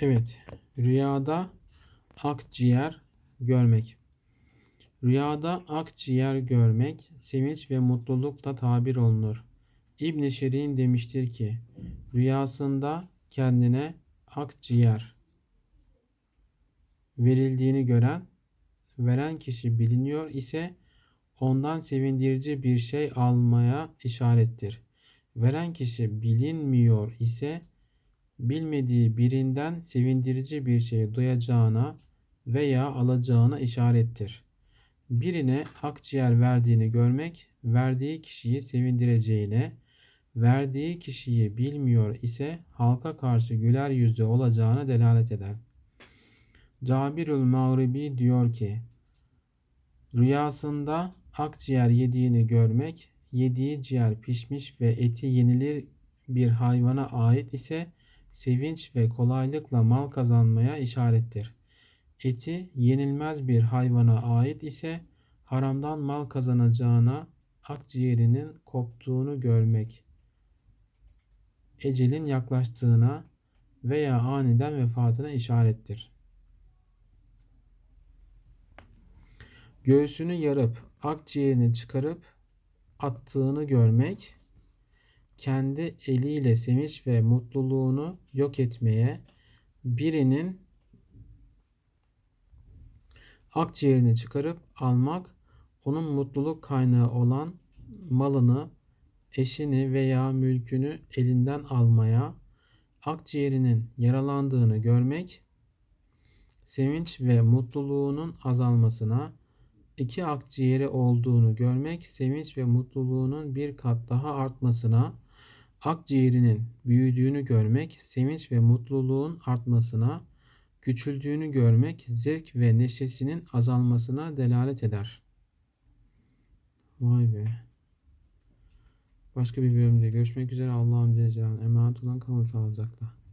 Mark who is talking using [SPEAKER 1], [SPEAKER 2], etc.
[SPEAKER 1] Evet. Rüyada akciğer görmek. Rüyada akciğer görmek sevinç ve mutlulukla tabir olunur. İbn Şirin demiştir ki rüyasında kendine akciğer verildiğini gören veren kişi biliniyor ise ondan sevindirici bir şey almaya işarettir. Veren kişi bilinmiyor ise bilmediği birinden sevindirici bir şey duyacağına veya alacağına işarettir. Birine akciğer verdiğini görmek, verdiği kişiyi sevindireceğine, verdiği kişiyi bilmiyor ise halka karşı güler yüzlü olacağına delalet eder. Cabirül Mağribi diyor ki, rüyasında akciğer yediğini görmek, yediği ciğer pişmiş ve eti yenilir bir hayvana ait ise sevinç ve kolaylıkla mal kazanmaya işarettir. Eti yenilmez bir hayvana ait ise haramdan mal kazanacağına akciğerinin koptuğunu görmek, ecelin yaklaştığına veya aniden vefatına işarettir. Göğsünü yarıp akciğerini çıkarıp attığını görmek, kendi eliyle sevinç ve mutluluğunu yok etmeye, birinin akciğerini çıkarıp almak, onun mutluluk kaynağı olan malını, eşini veya mülkünü elinden almaya, akciğerinin yaralandığını görmek, sevinç ve mutluluğunun azalmasına, iki akciğeri olduğunu görmek, sevinç ve mutluluğunun bir kat daha artmasına, akciğerinin büyüdüğünü görmek, sevinç ve mutluluğun artmasına, küçüldüğünü görmek, zevk ve neşesinin azalmasına delalet eder. Vay be. Başka bir bölümde görüşmek üzere. Allah'ın emanet olun. Kalın sağlıcakla.